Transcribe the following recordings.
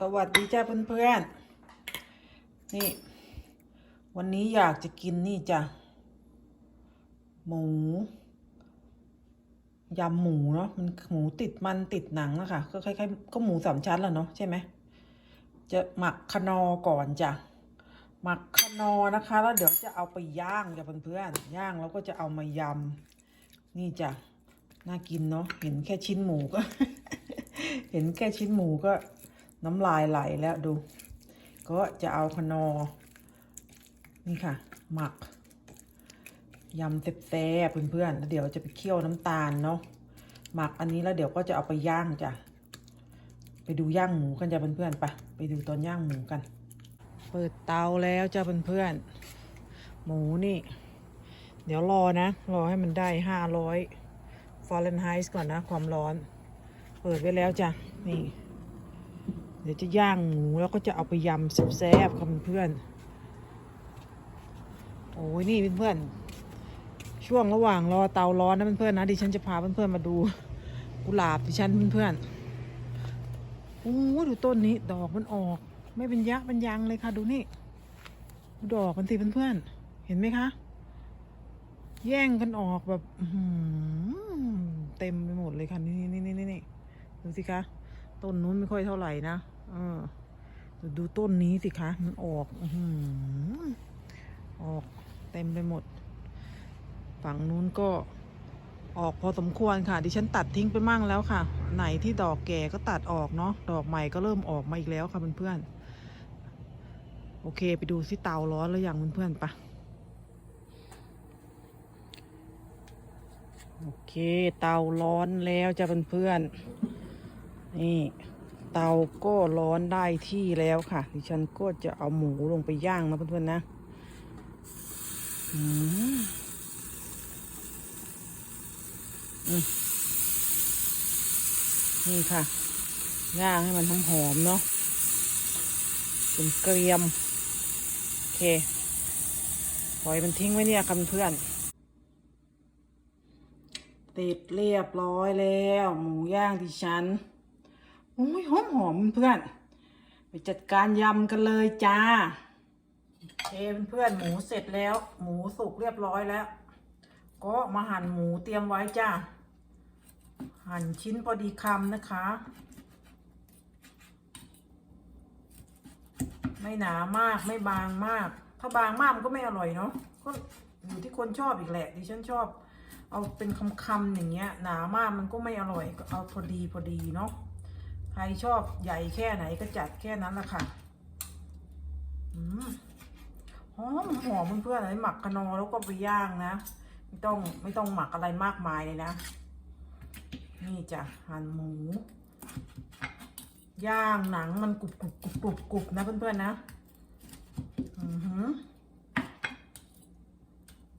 สวัสดีจ้าเพื่อนๆ นี่ วันนี้อยากจะกินนี่จ้ะ หมู ยำหมูเนาะ มันหมูติดมันติดหนังอะค่ะก็คล้ายๆก็หมูสามชั้นแหละเนาะใช่ไหม จะหมักคนอก่อนจ้ะ หมักคนอนะคะ แล้วเดี๋ยวจะเอาไปย่างจ้ะเพื่อนๆ ย่างแล้วก็จะเอามายำ นี่จ้ะ น่ากินเนาะ เห็นแค่ชิ้นหมูก็ เห็นแค่ชิ้นหมูก็ น้ำลายไหลแล้วดู ก็จะเอาคนอ นี่ค่ะ หมักยำแซ่บๆเพื่อนๆแล้วเดี๋ยวจะไปเคี่ยวน้ำตาลเนาะหมักอันนี้แล้วเดี๋ยวก็จะเอาไปย่างจ้ะไปดูย่างหมูกันจ้ะเพื่อนๆไปไปดูตอนย่างหมูกัน เปิดเตาแล้วจ้ะเพื่อนๆหมูนี่ เดี๋ยวรอนะ รอให้มันได้ห้าร้อยฟาเรนไฮต์ก่อนนะ ความร้อน เปิดไว้แล้วจ้ะนี่ ดี๋ยวจะย่างหมูแล้วก็จะเอาไปยำแซ่บๆค่ะเพื่อนโอ้ยนี่เพื่อนๆช่วงระหว่างรอเตาร้อนนะเพื่อนๆนะดิฉันจะพาเพื่อนๆมาดูกุหลาบดิฉันเพื่อนๆโอ้ดูต้นนี้ดอกมันออก ไม่เป็นยักษ์เป็นยังเลยค่ะ ดูนี่ดูดอกมันสิเพื่อนๆเห็นไหมคะ แย่งกันออกแบบอืเต็มไปหมดเลยค่ะนี่นี่นี่นี่ดูสิคะต้นนู้นไม่ค่อยเท่าไหร่นะ ออดูดูต้นนี้สิคะ มันออกอออกเต็มไปหมด ฝั่งนู้นก็ออกพอสมควรค่ะ ดิฉันตัดทิ้งไปมั่งแล้วค่ะ ไหนที่ดอกแก่ก็ตัดออกเนาะ ดอกใหม่ก็เริ่มออกมาอีกแล้วค่ะเพื่อนๆ โอเคไปดูสิเตาร้อนแล้วยังเพื่อนๆปะโอเค เตาร้อนแล้วจะเพื่อนๆ นี่ เตาก็ร้อนได้ที่แล้วค่ะ ดิฉันก็จะเอาหมูลงไปย่างนะเพื่อนๆนะอืมนี่ค่ะ ย่างให้มันหอมๆเนาะเป็นเกรียม โอเค ปล่อยมันทิ้งไว้เนี่ยค่ะเพื่อนติดเรียบร้อยแล้ว หมูย่างที่ฉัน โอ้ยหอมหอมเพื่อน ไปจัดการยำกันเลยจ้าโอเคเพื่อนหมูเสร็จแล้ว หมูสุกเรียบร้อยแล้ว ก็มาหั่นหมูเตรียมไว้จ้า หั่นชิ้นพอดีคำนะคะ ไม่หนามากไม่บางมาก ถ้าบางมากมันก็ไม่อร่อยเนาะก็อยู่ที่คนชอบอีกแหละดิฉันชอบ เอาเป็นคำๆอย่างเงี้ย หนามากมันก็ไม่อร่อยก็เอาพอดีพอดีเนาะ ใครชอบใหญ่แค่ไหนก็จัดแค่นั้นละค่ะอืมหอมหอมเพื่อนๆอะไรหมักกะนอแล้วก็ไปย่างนะ ไม่ต้องไม่ต้องหมักอะไรมากมายเลยนะ นี่จ้ะหั่นหมู ย่างหนังมันกรุบกรุบกรุบกรุบกรุบนะเพื่อนๆนะ อือหือ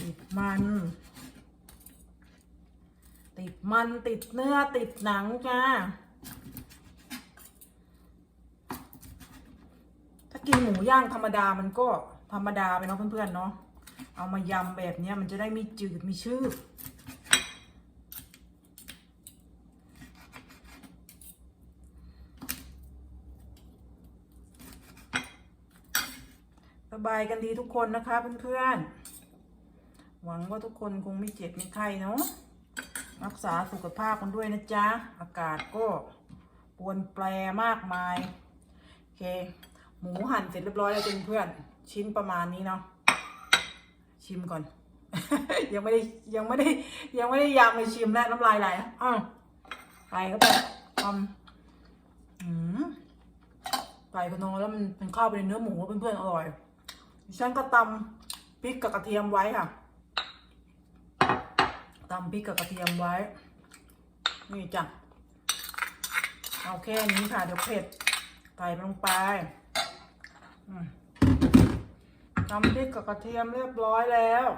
ติดมัน ติดมันติดเนื้อติดหนังจ้า ถ้า กินหมูย่างธรรมดามันก็ธรรมดาไปเนาะเพื่อนๆเนาะเอามายำแบบนี้มันจะได้ม่จืดม่ชืดสบายกันดีทุกคนนะคะเพื่อนๆ หวังว่าทุกคนคงไม่เจ็บไม่ไข้เนาะ รักษาสุขภาพกันด้วยนะจ๊ะ อากาศก็ปวนแปรมากมาย โอเค หมูหั่นเสร็จเรียบร้อยแล้วจ้เพื่อน ชิ้นประมาณนี้เนาะชิมก่อน ยังไม่ได้ยังไม่ได้ ยังไม่ได้ยำเลยชิมแล้วน้ำลายไหลอ้าวไปเข้าไปทำอืมไก่พะโนแล้วมันมันข้าวไปในเนื้อหมูเพื่อนๆอร่อยฉันก็ตำพริกกับกระเทียมไว้ค่ะตำพริกกับกระเทียมไว้ นี่จ้ะเอาแค่นี้ค่ะเดี๋ยวเผ็ดใส่ลงไป อืมตำพริกกับกระเทียมเรียบร้อยแล้ว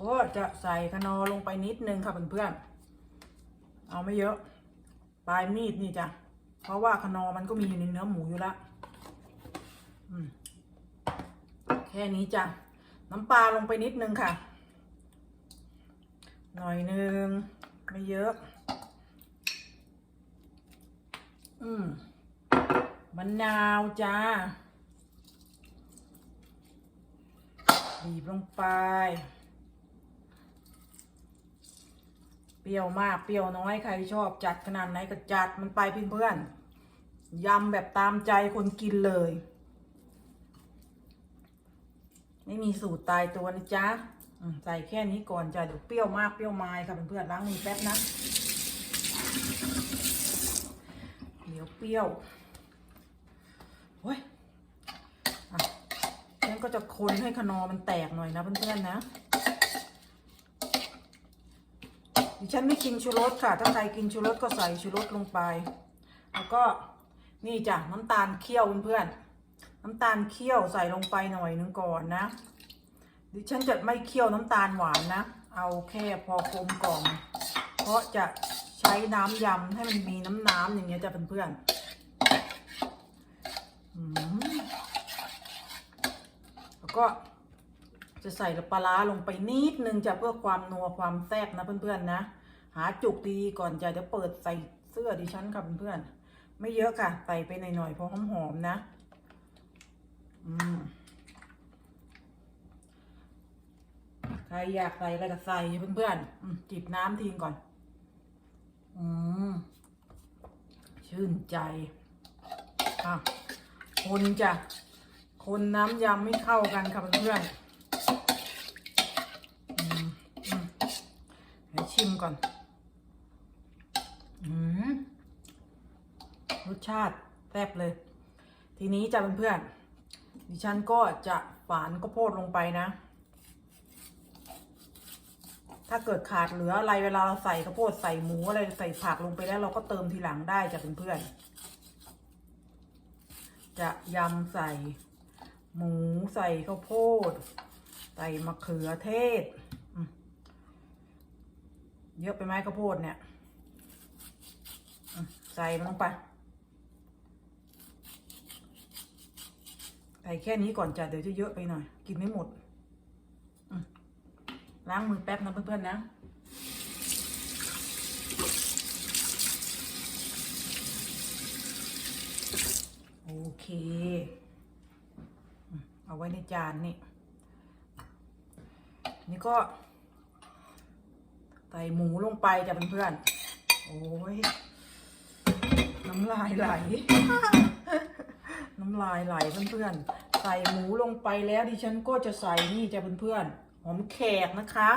ก็จะใส่คะนอลงไปนิดนึงค่ะเพื่อนๆเอาไม่เยอะ ปลายมีดนี่จ้ะ เพราะว่าคะนอมันก็มีอยู่ในเนื้อหมูอยู่แล้วแค่นี้จ้ะ น้ำปลาลงไปนิดนึงค่ะ หน่อยนึง ไม่เยอะ อืมมะนาวจ้า บีบลงไป เปรี้ยวมากเปรี้ยวน้อยใครชอบจัดขนาดไหนก็จัดมันไปเพื่อนๆยำแบบตามใจคนกินเลย ไม่มีสูตรตายตัวนะจ๊ะใส่แค่นี้ก่อนจ้ะเดี๋ยวเปรี้ยวมากเปรี้ยวไม้ค่ะเพื่อนๆล้างมือแป๊บนะเดี๋ยวเปรี้ยวโอ้ย นก็จะคนให้ขนอมันแตกหน่อยนะเพื่อนๆนะดิฉันไม่กินชูรสค่ะ ถ้าใครกินชูรสก็ใส่ชูรสลงไป แล้วก็นี่จ้ะน้ำตาลเคี่ยวเพื่อนๆน้ำตาลเคี่ยวใส่ลงไปหน่อยนึงก่อนนะ ดิฉันจะไม่เคี่ยวน้ำตาลหวานนะ เอาแค่พอกลมกล่อม เพราะจะใช้น้ำยำให้มันมีน้ำน้ำอย่างเงี้ยจ้ะเพื่อนๆอืม ก็จะใส่ปลาร้าลงไปนิดนึงจะเพื่อความนัวความแซ่บนะเพื่อนๆนะ หาจุกดีก่อนจะเดี๋ยวเปิดใส่เสื้อดิฉันค่ะเพื่อนๆไม่เยอะค่ะ ใส่ไปหน่อยๆเพราะหอมๆนะ อืมใครอยากใส่อะไรก็ใส่เพื่อนๆจิบน้ำทิ้งก่อน อืม ชื่นใจ อะ คนจ้ะ คนน้ำยำไม่เข้ากันค่ะเพื่อนๆให้ชิมก่อนอรสชาติแซ่บเลย ทีนี้จ้ะเพื่อนๆดิฉันก็จะฝานข้าวโพดลงไปนะ ถ้าเกิดขาดเหลืออะไรเวลาเราใส่ข้าวโพดใส่หมูอะไรใส่ผักลงไปแล้วเราก็เติมทีหลังได้จ้ะเพื่อนๆจะยำใส่ หมูใส่ข้าวโพด ใส่มะเขือเทศ เยอะไปไหมข้าวโพดเนี่ย ใส่มันลงไป ใส่แค่นี้ก่อนจ้ะเดี๋ยวจะเยอะไปหน่อย กินไม่หมด ล้างมือแป๊บนะเพื่อนๆนะโอเค เอาไว้ในจานนี่ นี่ก็ ใส่หมูลงไปจ้ะเพื่อนๆ โอ้ย น้ำลายไหล น้ำลายไหลเพื่อนๆ ใส่หมูลงไปแล้วดิฉันก็จะใส่นี่จ้ะเพื่อนๆ หอมแขกนะคะ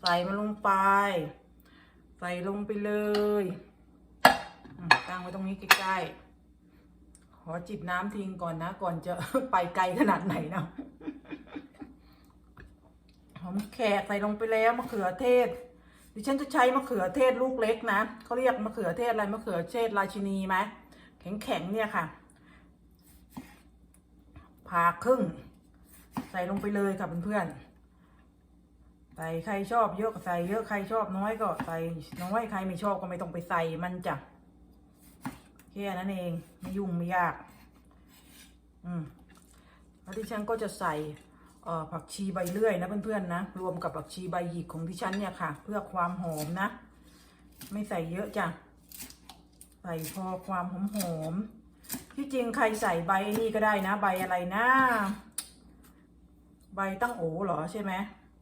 ใส่มันลงไป ใส่ลงไปเลย ตั้งไว้ตรงนี้ใกล้ๆ ขอจิบน้ำทิ้งก่อนนะ ก่อนจะไปไกลขนาดไหนนะหอมแขกใส่ลงไปแล้วมะเขือเทศ ดิฉันจะใช้มะเขือเทศลูกเล็กนะเขาเรียกมะเขือเทศอะไรมะเขือเทศราชินีไหมแข็งๆเนี่ยค่ะผ่าครึ่ง ใส่ลงไปเลยค่ะเพื่อนๆใส่ใครชอบเยอะก็ใส่เยอะใครชอบน้อยก็ใส่น้อยใครไม่ชอบก็ไม่ต้องไปใส่มันจ้ะ แค่นั้นเองไม่ยุ่งไม่ยาก อืมแล้วที่ฉันก็จะใส่เอ่อผักชีใบเลื่อยนะเพื่อนๆนะ รวมกับผักชีใบหยิกของที่ฉันเนี่ยค่ะ เพื่อความหอมนะ ไม่ใส่เยอะจ้ะ ใส่พอความหอมหอมที่จริงใครใส่ใบนี่ก็ได้นะ ใบอะไรนะ ใบตั้งโอเหรอใช่ไหม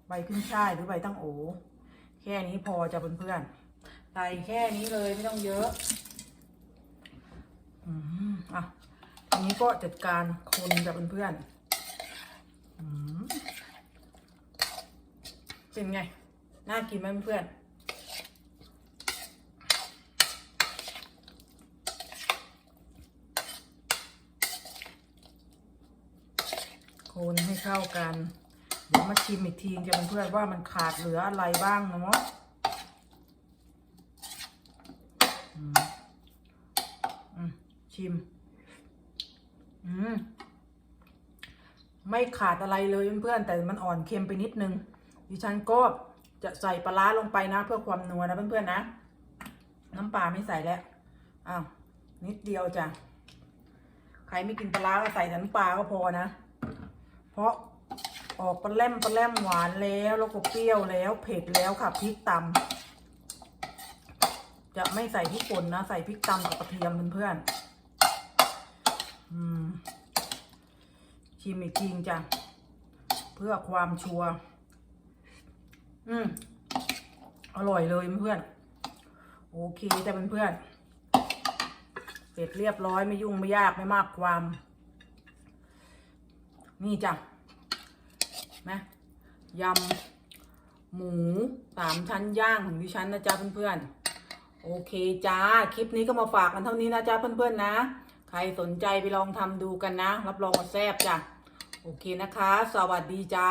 ใบขึ้นช่ายหรือใบตั้งโอ แค่นี้พอจะเพื่อนๆใส่แค่นี้เลยไม่ต้องเยอะ อืมอะทีนี้ก็จัดการคนกับเพื่อนๆอืมเป็นไง น่ากินไหมเพื่อนๆคนให้เข้ากัน เดี๋ยวมาชิมอีกทีจะเพื่อนๆว่ามันขาดเหลืออะไรบ้างเนาะอืมอืม ชิม อืม ไม่ขาดอะไรเลยเพื่อนๆ แต่มันอ่อนเค็มไปนิดนึง ดิฉันก็จะใส่ปลาร้าลงไปนะ เพื่อความนัวนะเพื่อนๆนะ น้ำปลาไม่ใส่แล้ว อ้าว นิดเดียวจ้ะ ใครไม่กินปลาก็ใส่แต่น้ำปลาก็พอนะ เพราะออกปลาแล่มปลาแล่มหวานแล้วแล้วก็เปรี้ยวแล้ว เผ็ดแล้วค่ะพริกตำจะไม่ใส่พริกป่นนะ ใส่พริกตำกับกระเทียมเพื่อนๆอืม ชิมอีกทีจ้ะ เพื่อความชัวร์อืม อร่อยเลยเพื่อน โอเคจ้ะเพื่อน เสร็จเรียบร้อยไม่ยุ่งไม่ยากไม่มากความ นี่จ้ะนะยำหมูสามชั้นย่างของดิฉันนะจ๊ะเพื่อนๆ โอเคจ้า คลิปนี้ก็มาฝากกันเท่านี้นะจ๊ะเพื่อนๆนะ ใครสนใจไปลองทำดูกันนะ รับรองว่าแซ่บจ้ะ โอเคนะคะ สวัสดีจ้า